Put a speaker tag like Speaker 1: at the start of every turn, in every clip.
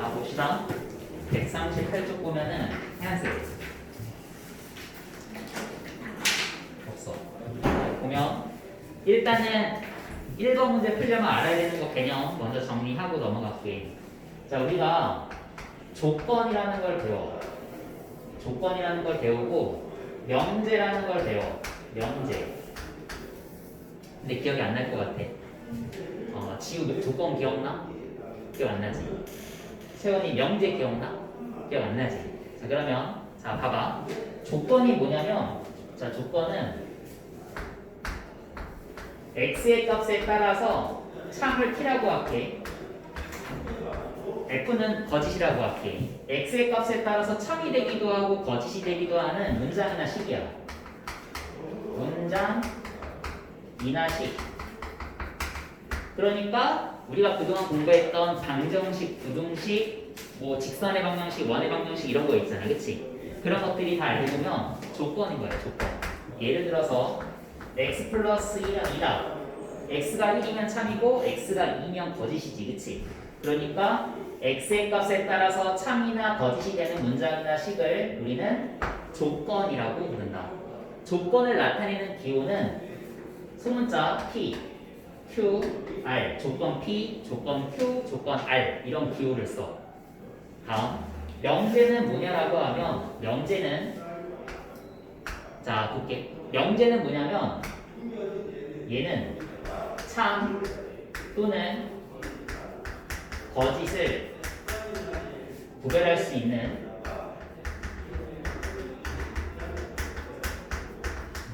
Speaker 1: 자, 봅시다. 138쪽 보면은 하얀색. 없어. 보면 일단은 1번 문제 풀려면 알아야 되는 거 개념 먼저 정리하고 넘어갈게. 자, 우리가 조건이라는 걸 배워. 조건이라는 걸 배우고 명제라는 걸 배워. 명제. 근데 기억이 안 날 것 같아. 어, 지우 조건 기억나? 기억 안 나지? 세원이 명제 기억나? 기억 안 나지? 자 그러면 자 봐봐. 조건이 뭐냐면 자 조건은 x의 값에 따라서 창을 t라고 할게. f는 거짓이라고 할게. x의 값에 따라서 창이 되기도 하고 거짓이 되기도 하는 문장이나 식이야. 문장 이나 식. 그러니까 우리가 그동안 공부했던 방정식, 부등식, 뭐 직선의 방정식, 원의 방정식 이런 거 있잖아, 그치? 그런 것들이 다 알고 보면 조건인 거야, 조건. 예를 들어서 x 플러스 1은 2다. x가 1이면 참이고 x가 2면 거짓이지, 그치? 그러니까 x의 값에 따라서 참이나 거짓이 되는 문장이나 식을 우리는 조건이라고 부른다. 조건을 나타내는 기호는 소문자 p, q, r 조건 p, 조건 q, 조건 r 이런 기호를 써. 다음 명제는 뭐냐라고 하면 명제는 자 볼게. 명제는 뭐냐면 얘는 참 또는 거짓을 구별할 수 있는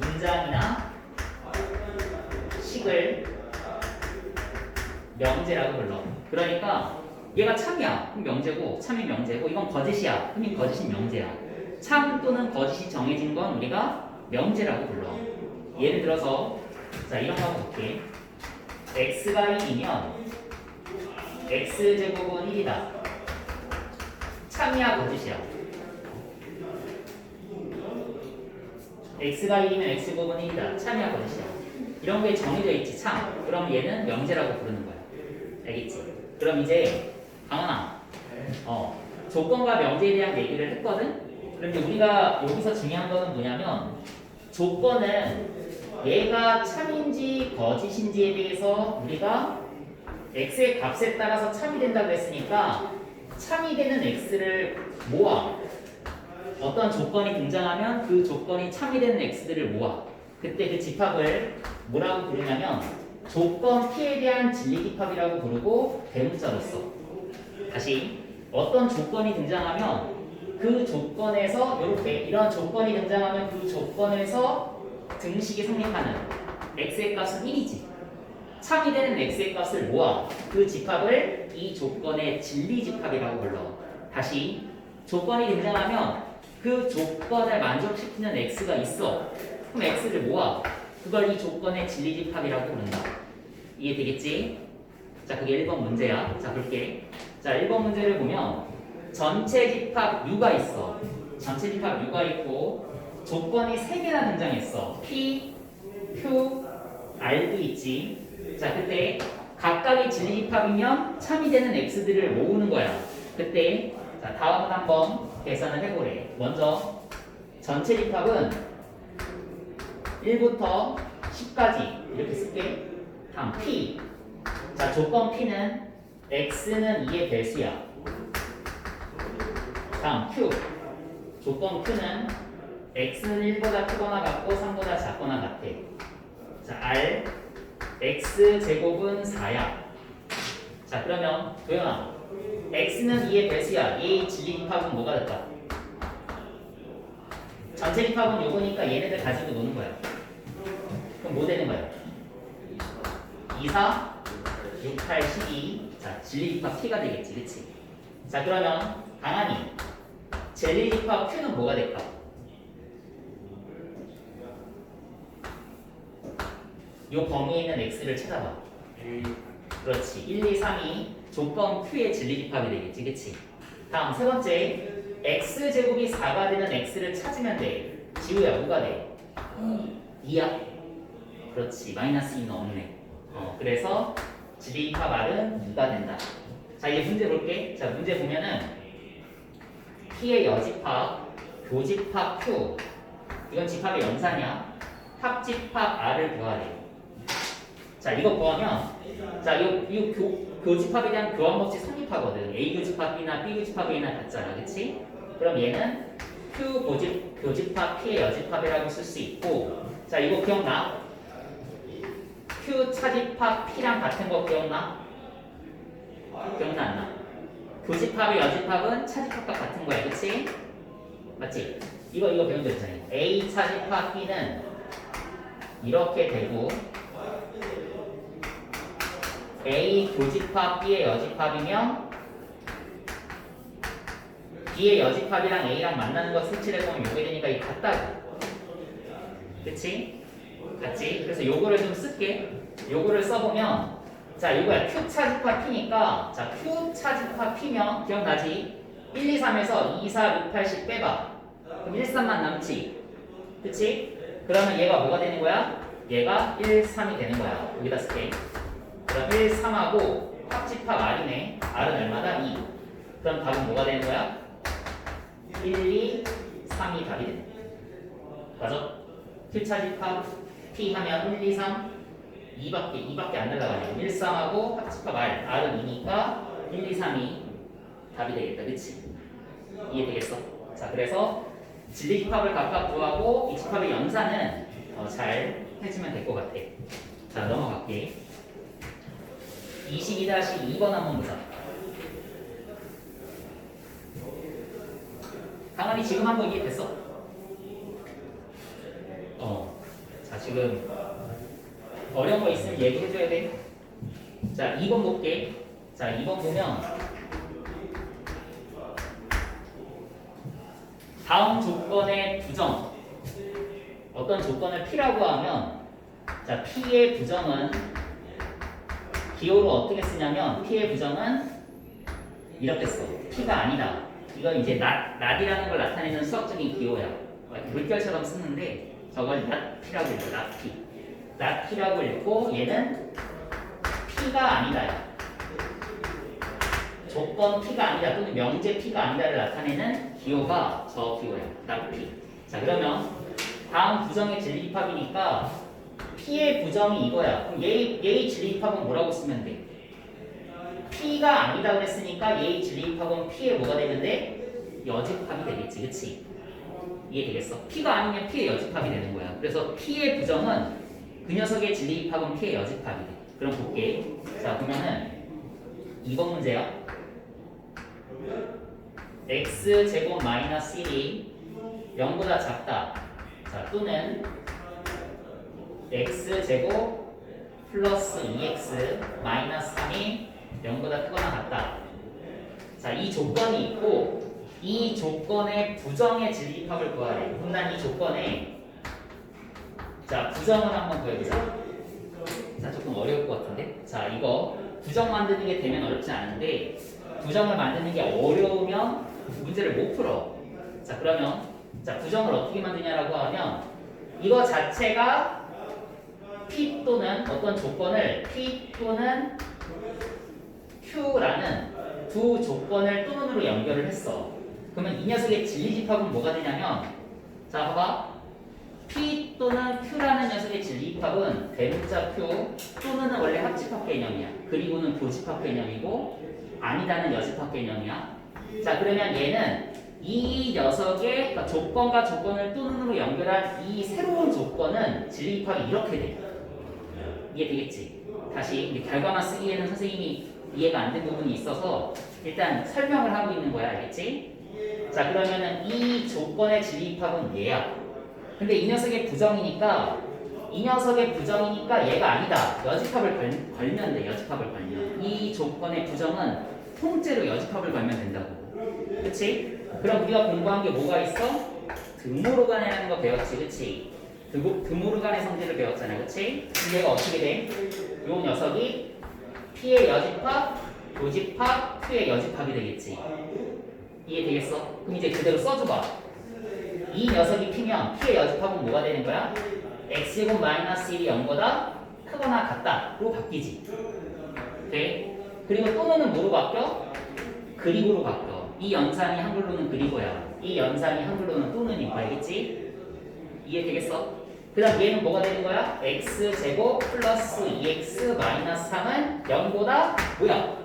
Speaker 1: 문장이나 식을 명제라고 불러. 그러니까 얘가 참이야. 그럼 명제고 참이 명제고 이건 거짓이야. 그럼 이 거짓이 명제야. 참 또는 거짓이 정해진 건 우리가 명제라고 불러. 예를 들어서 자 이런 거 볼게. x가 1이면 x 제곱은 1이다. 참이야 거짓이야. x가 1이면 x 제곱은 1이다. 참이야 거짓이야. 이런 게 정해져 있지 참. 그럼 얘는 명제라고 부르는 거야. 알겠지? 그럼 이제 강원아, 어 조건과 명제에 대한 얘기를 했거든. 그런데 우리가 여기서 중요한 거는 뭐냐면 조건은 얘가 참인지 거짓인지에 대해서 우리가 x의 값에 따라서 참이 된다고 했으니까 참이 되는 x를 모아 어떤 조건이 등장하면 그 조건이 참이 되는 x들을 모아 그때 그 집합을 뭐라고 부르냐면 조건 P에 대한 진리 집합이라고 부르고 대문자로 써. 다시 어떤 조건이 등장하면 그 조건에서 이렇게 이런 조건이 등장하면 그 조건에서 등식이 성립하는 x의 값은 1이지. 참이 되는 x의 값을 모아 그 집합을 이 조건의 진리 집합이라고 불러. 다시 조건이 등장하면 그 조건을 만족시키는 x가 있어. 그럼 x를 모아 그걸 이 조건의 진리 집합이라고 부른다. 이해 되겠지? 자, 그게 1번 문제야. 자, 볼게. 자, 1번 문제를 보면 전체 집합 U가 있어. 전체 집합 U가 있고 조건이 3개나 등장했어. P, Q, R도 있지. 자, 그때 각각의 진리 집합이면 참이 되는 X들을 모으는 거야. 그때 자, 다음은 한번 계산을 해보래. 먼저 전체 집합은 1부터 10까지 이렇게 쓸게. 다음 P. 자, 조건 P는 X는 2의 배수야. 다음 Q. 조건 Q는 X는 1보다 크거나 같고 3보다 작거나 같아. 자, R. X 제곱은 4야. 자, 그러면 도현아. X는 2의 배수야. 얘의 진리 집합은 뭐가 될까? 전체 집합은 요거니까 얘네들 가지고 노는 거야. 그럼 뭐 되는 거야? 2, 4, 6, 8, 12. 자, 진리집합 T가 되겠지, 그치? 자, 그러면 강한이 진리집합 Q는 뭐가 될까? 요 범위에 있는 X를 찾아봐. 그렇지. 1, 2, 3이 조건 Q의 진리집합이 되겠지, 그치? 다음 세 번째, X 제곱이 4가 되는 X를 찾으면 돼. 지우야, 뭐가 돼? 2야. 그렇지. 마이너스 2는 없네. 어, 그래서 진리집합 R은 2가 된다. 자, 자 이제 문제 볼게. 자 문제 보면은 P의 여집합, 교집합 Q 이건 집합의 연산이야. 합집합 R을 구하래. 자 이거 구하면 자 이거 이 교, 교집합에 대한 교환 법칙 성립하거든. A 교집합이나 B 교집합이나 같잖아, 그렇지? 그럼 얘는 Q 고집, 교집합 P의 여집합이라고 쓸 수 있고 자 이거 기억나? Q 차집합 P랑 같은 거 기억나? 기억나 안 나? 교집합의 여집합은 차집합과 같은 거야, 그치? 맞지? 이거 이거 배운 적 있잖아. A 차집합 B는 이렇게 되고 A 교집합 B의 여집합이면 B의 여집합이랑 A랑 만나는 거 수치를 보면 요게 되니까 이 같다고. 그치? 같지? 그래서 요거를 좀 쓸게. 요거를 써보면 자 이거야 Q 차집합 P니까 자 Q 차집합 P면 기억나지? 1, 2, 3에서 2, 4, 6, 8, 10 빼봐. 그럼 1, 3만 남지. 그치? 그러면 얘가 뭐가 되는 거야? 얘가 1, 3이 되는 거야. 여기다 쓸게. 그럼 1, 3하고 합집합 R이네. R은 얼마다? 2. 그럼 답은 뭐가 되는 거야? 1, 2, 3이 답이 되는 거야. 맞아? 필차집합 하면 1, 2, 3 2밖에 2밖에 안 날라가네. 1, 3하고 합집합 R. R은 2니까 1, 2, 3이 답이 되겠다. 그치? 이해되겠어? 자, 그래서 진리집합을 각각 구하고 이 집합의 연산은 어, 잘 해주면 될 것 같아. 자, 넘어갈게. 22-2번 한번 보자. 강한이 지금 한 거 이해됐어? 어. 자, 지금 어려운 거 있으면 얘기해줘야 돼. 자, 2번 볼게. 자, 2번 보면 다음 조건의 부정. 어떤 조건을 P라고 하면 자, P의 부정은 기호로 어떻게 쓰냐면 P의 부정은 이렇게 써. P가 아니다. 이건 이제 낫, 낫이라는 걸 나타내는 수학적인 기호야. 물결처럼 쓰는데 읽어. 낫 P. 낫 P라고 읽고 얘는 P가 아니다. 조건 P가 아니다 또는 명제 P가 아니다를 나타내는 기호가 저. 낫 P. 자 그러면 다음 부정의 진리입합이니까 P의 부정이 이거야. 그럼 얘, 얘의 진리입합은 뭐라고 쓰면 돼? P가 아니다 그랬으니까 얘의 진리입합은 P의 뭐가 되는데? 여집합이 되겠지, 그치? 이해되겠어? P가 아니면 P의 여집합이 되는 거야. 그래서 P의 부정은 그 녀석의 진리입합은 P의 여집합이 돼. 그럼 볼게. 자, 보면은 2번 문제야. x 제곱 마이너스 1이 0보다 작다. 자, 또는 x 제곱 플러스 2x 마이너스 3이 0보다 크거나 같다. 자, 이 조건이 있고 이 조건의 부정의 진리합을 구하래. 그럼 난이 조건에 자, 부정을 한번 구해보자. 자, 조금 어려울 것 같은데. 자, 이거 부정 만드는 게 되면 어렵지 않은데 부정을 만드는 게 어려우면 문제를 못 풀어. 자, 그러면 자, 부정을 어떻게 만드냐라고 하면 이거 자체가 P 또는 어떤 조건을 P 또는 Q라는 두 조건을 또는으로 연결을 했어. 그러면 이 녀석의 진리집합은 뭐가 되냐면 자 봐봐 P 또는 Q라는 녀석의 진리집합은 대문자 Q 또는 원래 합집합 개념이야. 그리고는 교집합 개념이고 아니다는 여집합 개념이야. 자 그러면 얘는 이 녀석의 그러니까 조건과 조건을 또는으로 연결한 이 새로운 조건은 진리집합이 이렇게 돼. 이해되겠지? 다시 결과만 쓰기에는 선생님이 이해가 안 된 부분이 있어서 일단 설명을 하고 있는 거야, 알겠지? 자 그러면은 이 조건의 진리입합은 얘야. 근데 이 녀석의 부정이니까 이 녀석의 부정이니까 얘가 아니다. 여집합을 걸, 걸면 돼. 여집합을 걸면 이 조건의 부정은 통째로 여집합을 걸면 된다고. 그치? 그럼 우리가 공부한 게 뭐가 있어? 드모르간이라는 거 배웠지, 그치? 드모, 드모르간의 성질을 배웠잖아, 그치? 얘가 어떻게 돼? 요 녀석이 P의 여집합, 교집합, Q의 여집합이 되겠지. 이해되겠어? 그럼 이제 그대로 써줘봐. 이 녀석이 P면 P의 여집합은 뭐가 되는 거야? X제곱 마이너스 1이 0보다 크거나 같다로 바뀌지. 돼? 그리고 또는은 뭐로 바뀌어? 그리고로 바뀌어. 이 연산이 한글로는 그리고야. 이 연산이 한글로는 또는인 거 알겠지? 이해되겠어? 그 다음 얘는 뭐가 되는 거야? x제곱 플러스 2x 마이너스 3은 0보다 뭐야?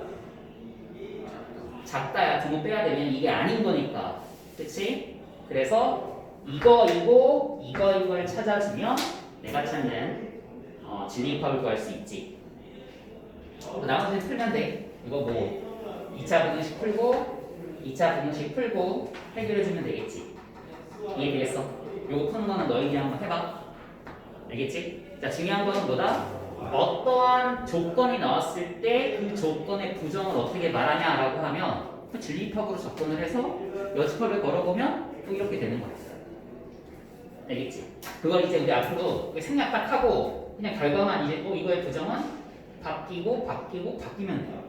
Speaker 1: 작다야. 등호 빼야 되면 이게 아닌 거니까. 그치? 그래서 이거이고 이거 이걸 찾아주면 내가 찾는 어, 진리입합을 구할 수 있지. 그 나머지는 풀면 돼. 이거 뭐 2차 분식 풀고 2차 분식 풀고 해결해주면 되겠지. 이해되겠어? 요거 푸는 거는 너희들이 한번 해봐. 알겠지? 자 중요한 거는 뭐다? 어떠한 조건이 나왔을 때 그 조건의 부정을 어떻게 말하냐라고 하면 그 진리입합으로 접근을 해서 여지법을 걸어보면 또 이렇게 되는 거야. 알겠지? 그걸 이제 우리 앞으로 생략 딱 하고 그냥 결과만 이제 또 이거의 부정은 바뀌고 바뀌고 바뀌면 돼요.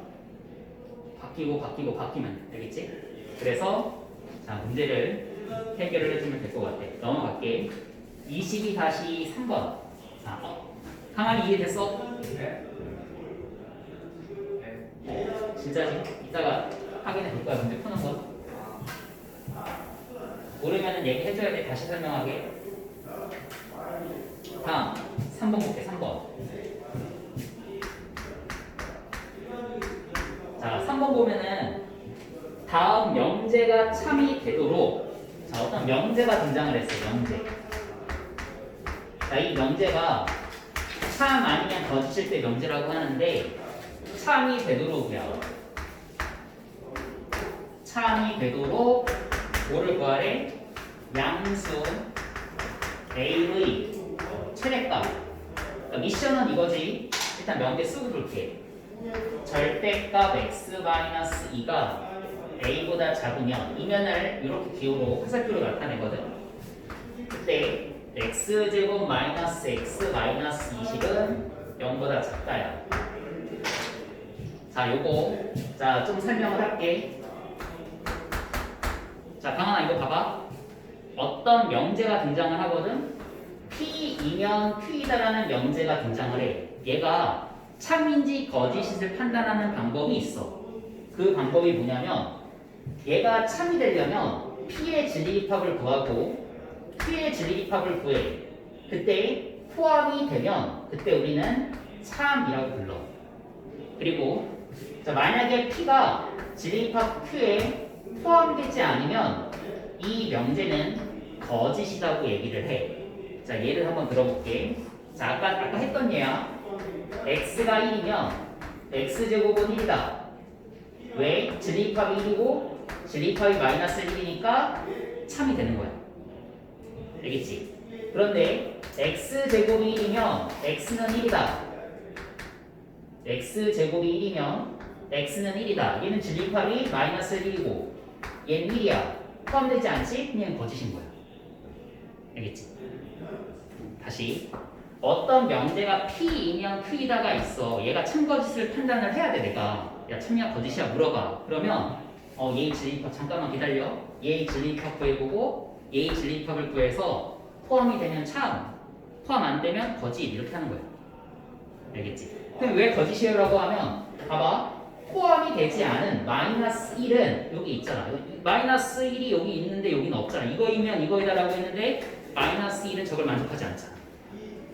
Speaker 1: 바뀌고 바뀌고 바뀌면 돼. 알겠지? 그래서 자 문제를 해결을 해주면 될 것 같아. 넘어갈게. 22 다시 3번. 자, 어, 항아리 이해됐어? 진짜지? 이따가 확인해 볼 거야. 문제 푸는 거. 모르면은 얘기해줘야 돼. 다시 설명하게. 다음 3번 볼게 3번 자 3번 보면은 다음 명제가 참이 되도록 자 어떤 명제가 등장을 했어요 명제 자 이 명제가 참 아니면 거짓일 때 명제라고 하는데 참이 되도록이야. 참이 되도록 뭐를 구하래? 양수 A의 최대값. 그러니까 미션은 이거지. 일단 명제 쓰고 볼게. 절대값 x-2가 a보다 작으면 이면을 이렇게 기호로 화살표로 나타내거든 x제곱 마이너스 x 마이너스 20은 0보다 작다야 자 요거 자 좀 설명을 할게 자 강한아 이거 봐봐 어떤 명제가 등장을 하거든 P이면 Q이다라는 명제가 등장을 해. 얘가 참인지 거짓을 판단하는 방법이 있어. 그 방법이 뭐냐면 얘가 참이 되려면 P의 진리입합을 구하고 Q의 진리입합을 구해. 그때 포함이 되면 그때 우리는 참이라고 불러. 그리고 자, 만약에 P가 진리입합 Q에 포함되지 않으면 이 명제는 거짓이라고 얘기를 해. 자, 예를 한번 들어볼게. 자, 아까, 아까 했던 예야. x가 1이면 x제곱은 1이다. 왜? 진리합이 1이고 진리합이 마이너스 1이니까 참이 되는 거야. 알겠지? 그런데 x제곱이 1이면 x는 1이다. x제곱이 1이면 x는 1이다. 얘는 진리합이 마이너스 1이고 얘는 1이야. 포함되지 않지? 그냥 거짓인 거야. 알겠지? 다시 어떤 명제가 P이면 Q이다가 있어 얘가 참거짓을 판단을 해야 돼 내가 야 참이야 거짓이야 물어봐 그러면 어 얘의 진리입합 잠깐만 기다려 얘의 진리입합 구해보고 얘의 진리입합을 구해서 포함이 되면 참 포함 안 되면 거짓 이렇게 하는 거야 알겠지? 그럼 왜 거짓이에요 라고 하면 봐봐 포함이 되지 않은 마이너스 1은 여기 있잖아 마이너스 1이 여기 있는데 여기는 없잖아 이거이면 이거이다라고 했는데 마이너스 1은 저걸 만족하지 않잖아.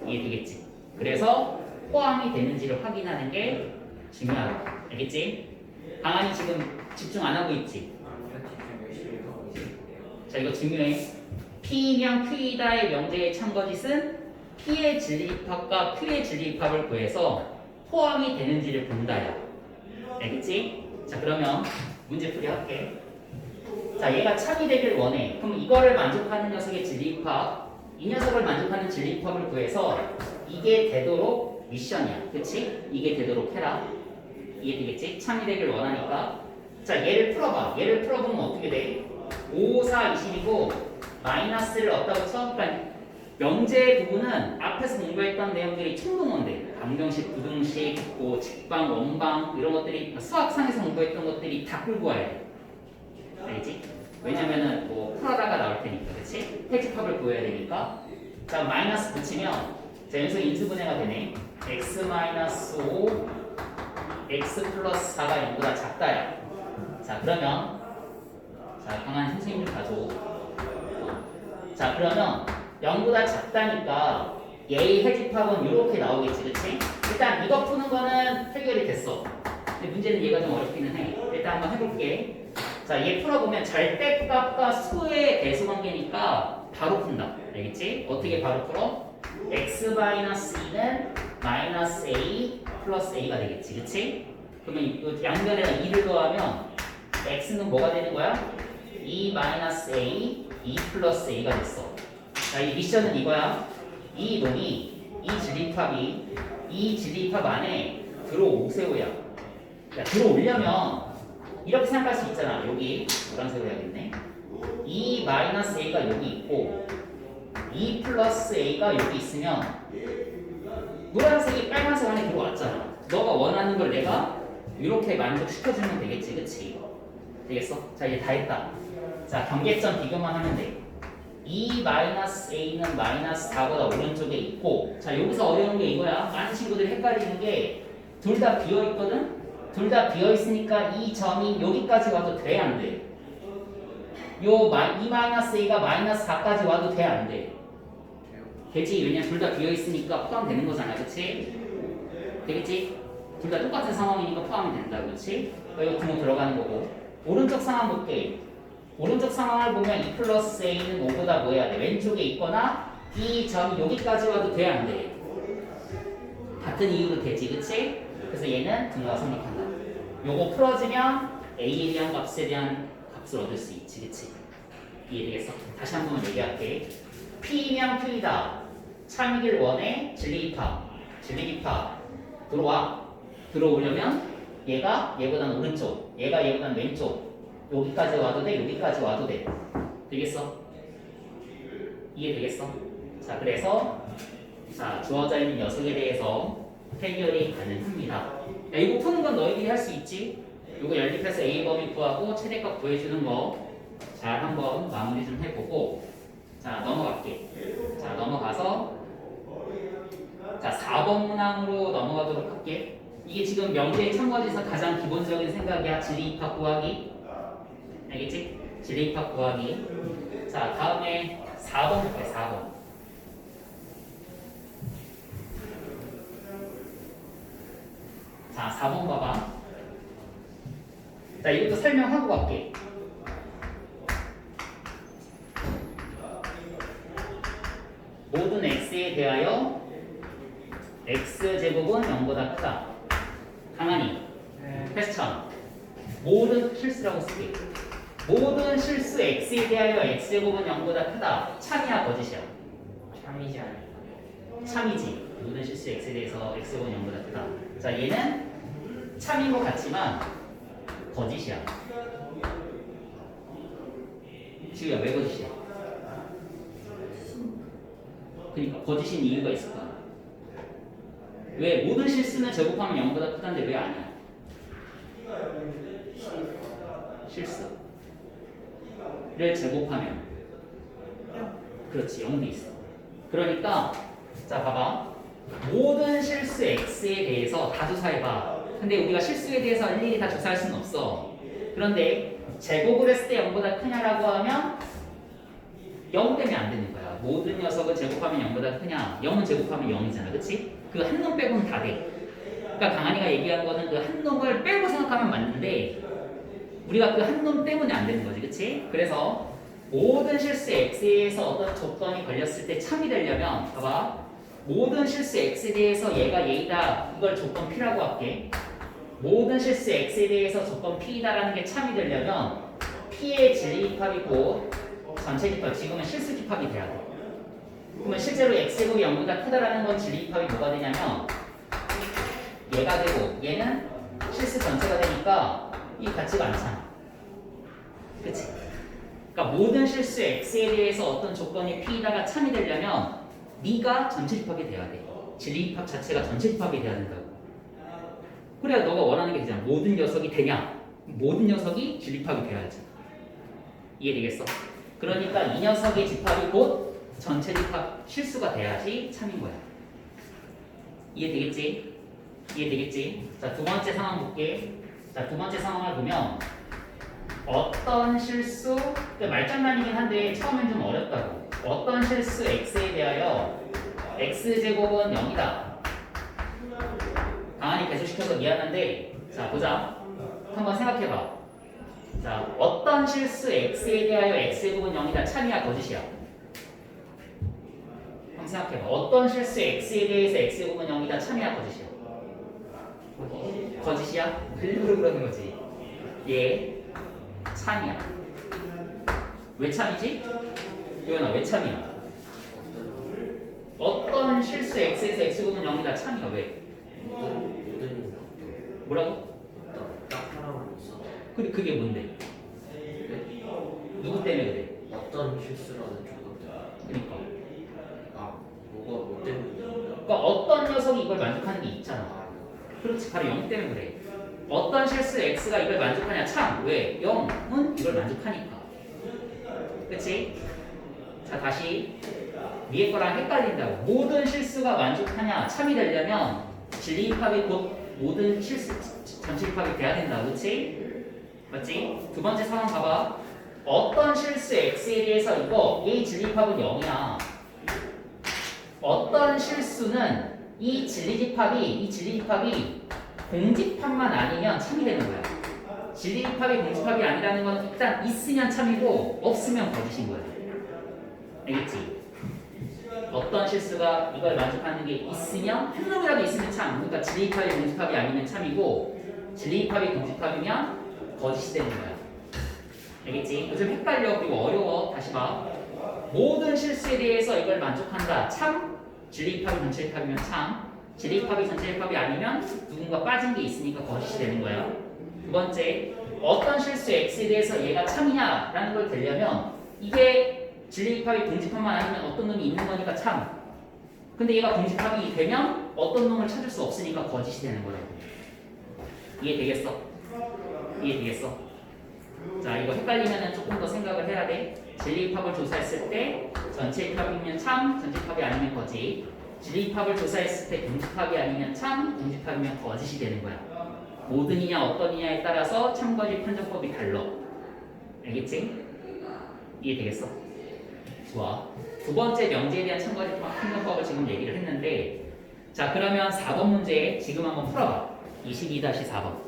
Speaker 1: 이해되겠지? 그래서 포함이 되는지를 확인하는 게 중요하다. 알겠지? 강한이 지금 집중 안 하고 있지? 자 이거 중요해. P면 Q이다의 명제의 참거짓은 P의 진리입합과 Q의 진리입합을 구해서 포함이 되는지를 본다야. 알겠지? 자 그러면 문제 풀이 할게. 자, 얘가 참이 되길 원해. 그럼 이거를 만족하는 녀석의 진리입합, 이 녀석을 만족하는 진리입합을 구해서 이게 되도록 미션이야. 그치? 이게 되도록 해라. 이해되겠지? 참이 되길 원하니까. 자, 얘를 풀어봐. 얘를 풀어보면 어떻게 돼? 5, 4, 20이고 마이너스를 어디다 붙여? 그러니까 명제 부분은 앞에서 공부했던 내용들이 총동원돼. 방정식, 부등식, 뭐 직방, 원방 이런 것들이 수학상에서 공부했던 것들이 다 끌고 와야 돼. 알겠지? 왜냐면은 뭐 풀어다가 나올 테니까 그치? 해집합을 구해야 되니까 자 마이너스 붙이면 자 여기서 인수분해가 되네 x 마이너스 5 x 플러스 4가 0보다 작다야. 자 그러면 자 강한 선생님 좀 봐줘. 자 그러면 0보다 작다니까 얘의 해집합은 이렇게 나오겠지, 그치? 일단 이거 푸는 거는 해결이 됐어. 근데 문제는 얘가 좀 어렵기는 해. 일단 한번 해볼게. 자, 얘 풀어보면 절대값과 수의 대수관계니까 바로 푼다. 알겠지? 어떻게 바로 풀어? x-2는 마이너스 a 플러스 a가 되겠지, 그치? 그러면 이 양변에다 2를 더하면 x는 뭐가 되는 거야? 2 마이너스 a, 2 플러스 a가 됐어. 자, 이 미션은 이거야. 이 놈이 이 진리탑이 이 진리탑 안에 들어오세요야. 야, 들어오려면 이렇게 생각할 수 있잖아. 여기 노란색 해야겠네. 2 마이너스 a가 여기 있고 2 플러스 a가 여기 있으면 노란색이 빨간색 안에 들어왔잖아. 너가 원하는 걸 내가 이렇게 만족시켜주면 되겠지, 그치? 되겠어? 자, 이제 다 했다. 자, 경계점 비교만 하면 돼. 2 마이너스 a는 마이너스 4보다 오른쪽에 있고 자 여기서 어려운 게 이거야 많은 친구들이 헷갈리는 게 둘 다 비어 있거든 둘 다 비어 있으니까 이 점이 여기까지 와도 돼 안 돼? 요 마, 2 마이너스 a가 마이너스 4까지 와도 돼 안 돼? 되지 왜냐면 둘다 비어 있으니까 포함되는 거잖아 그치? 되겠지? 둘 다 똑같은 상황이니까 포함이 된다 그치? 이거 구멍 들어가는 거고 오른쪽 상황 볼게 오른쪽 상황을 보면 2 플러스 a는 5보다 뭐 해야 돼? 왼쪽에 있거나 이 점이 여기까지 와도 돼? 안 돼? 같은 이유로 되지, 그치? 그래서 얘는 등호가 성립한다. 요거 풀어주면 a에 대한 값에 대한 값을 얻을 수 있지, 그치? 이해되겠어? 다시 한 번 얘기할게. p면 p이다. 참이길 원해 진리 입합. 진리 입합. 들어와. 들어오려면 얘가 얘보다는 오른쪽, 얘가 얘보다는 왼쪽. 여기까지 와도 돼, 여기까지 와도 돼. 되겠어? 이해되겠어? 자, 그래서 자 주어져 있는 녀석에 대해서 해결이 가능합니다. 야, 이거 푸는 건 너희들이 할 수 있지? 이거 연립해서 A 범위 구하고 최대값 구해주는 거 잘 한번 마무리 좀 해보고 자 넘어갈게. 자 넘어가서 자 4번 문항으로 넘어가도록 할게. 이게 지금 명제의 참고지에서 가장 기본적인 생각이야. 진리 입학 구하기. 알겠지? 진리 입학 구하기. 자 다음에 4번 볼게 4번. 자, 4번 봐봐. 자, 이것도 설명하고 갈게. 모든 x에 대하여 x제곱은 0보다 크다. 가만히 퀘스천. 모든 실수라고 쓸게. 모든 실수 x에 대하여 x제곱은 0보다 크다. 참이야 거짓이야?
Speaker 2: 참이지 않을까?
Speaker 1: 참이지. 모든 실수 x에 대해서 x제곱은 0보다 크다. 자, 얘는 참인 것 같지만 거짓이야. 지우야 왜 거짓이야? 그러니까 거짓인 이유가 있을 거야. 왜 모든 실수는 제곱하면 0보다 크다는데 왜 아니야? 실수 를 제곱하면 그렇지 0도 있어. 그러니까 자 봐봐 모든 실수 x에 대해서 다 조사해봐. 근데 우리가 실수에 대해서 일일이 다 조사할 수는 없어. 그런데 제곱을 했을 때 0보다 크냐라고 하면 0 때문에 안 되는 거야. 모든 녀석은 제곱하면 0보다 크냐? 0은 제곱하면 0이잖아. 그치? 그 한 놈 빼고는 다 돼. 그러니까 강한이가 얘기한 거는 그 한 놈을 빼고 생각하면 맞는데 우리가 그 한 놈 때문에 안 되는 거지. 그치? 그래서 모든 실수 x에서 어떤 조건이 걸렸을 때 참이 되려면 봐봐. 모든 실수 x에 대해서 얘가 얘이다. 이걸 조건 p라고 할게. 모든 실수 x에 대해서 조건 p이다라는 게 참이 되려면 p의 진리 집합이고 전체 집합 지금은 실수 집합이 돼야 돼. 그러면 실제로 x제곱이 0보다 크다라는 건 진리 집합이 뭐가 되냐면 얘가 되고 얘는 실수 전체가 되니까 이 같지가 않잖아. 그치? 그러니까 모든 실수 x에 대해서 어떤 조건이 p이다가 참이 되려면 네가 전체 집합이 돼야 돼. 진리 집합 자체가 전체 집합이 돼야 된다고. 그래야 너가 원하는 게 되잖아. 모든 녀석이 되냐? 모든 녀석이 진리 집합이 돼야지. 이해되겠어? 그러니까 이 녀석의 집합이 곧 전체 집합 실수가 돼야지 참인 거야. 이해되겠지? 이해되겠지? 자, 두 번째 상황 볼게. 자, 두 번째 상황을 보면 어떤 실수, 근데 말장난이긴 한데 처음엔 좀 어렵다고. 어떤 실수 x에 대하여 x제곱은 0이다. 강한이 배수시켜서 미안한데 자, 보자. 한번 생각해봐. 자, 어떤 실수 x에 대하여 x제곱은 0이다. 참이야, 거짓이야? 한번 생각해봐. 어떤 실수 x에 대해서 x제곱은 0이다. 참이야, 거짓이야? 거짓이야? 일부러 그러는 거지. 얘 참이야. 왜 참이지? 이거나 왜 참이야? 어떤 실수 x에서 x제곱은 0이다. 참이야. 왜? 뭐라고? 근데 그게 뭔데? 누구 때문에 그래?
Speaker 2: 어떤 실수라는 조건
Speaker 1: 그러니까.
Speaker 2: 아 뭐가 뭐 때문이야?
Speaker 1: 그러니까 어떤 녀석이 이걸 만족하는 게 있잖아.
Speaker 2: 아
Speaker 1: 그렇지 바로 0 때문에 그래 어떤 실수 x가 이걸 만족하냐 참 왜? 0은 이걸 만족하니까 그치? 자 다시 위에 거랑 헷갈린다고 모든 실수가 만족하냐 참이 되려면 진리 입합이 곧 모든 실수 전치입합이 돼야 된다 그치? 맞지? 두 번째 상황 봐봐 어떤 실수 x에 대해서 이거 A 진리 입합은 0이야 어떤 실수는 이 진리 집합이 이 진리 집합이 공집합만 아니면 참이 되는 거야. 진리집합이 공집합이 아니라는 건 일단 있으면 참이고 없으면 거짓인 거야. 알겠지? 어떤 실수가 이걸 만족하는 게 있으면 한 놈이라도 있으면 참. 그러니까 진리집합이 공집합이 아니면 참이고 진리집합이 공집합이면 거짓이 되는 거야. 알겠지? 요즘 헷갈려 그리고 어려워. 다시 봐. 모든 실수에 대해서 이걸 만족한다. 참. 진리입합이 전체입합이면 참. 진리입합이 전체입합이 아니면 누군가 빠진 게 있으니까 거짓이 되는 거야. 두 번째, 어떤 실수 x에 대해서 얘가 참이냐라는 걸 되려면 이게 진리입합이 공집합만 아니면 어떤 놈이 있는 거니까 참. 근데 얘가 공집합이 되면 어떤 놈을 찾을 수 없으니까 거짓이 되는 거라고. 이해되겠어? 이해되겠어? 자, 이거 헷갈리면 조금 더 생각을 해야 돼. 진리입합을 조사했을 때 전체 입합이면 참, 전체 입합이 아니면 거짓. 진리입합을 조사했을 때 공집합이 아니면 참, 공집합이면 거짓이 되는 거야. 모든이냐 어떤이냐에 따라서 참거짓 판정법이 달라. 알겠지? 이해되겠어? 좋아. 두 번째 명제에 대한 참거짓 판정법을 지금 얘기를 했는데 자 그러면 4번 문제 지금 한번 풀어봐. 22-4번.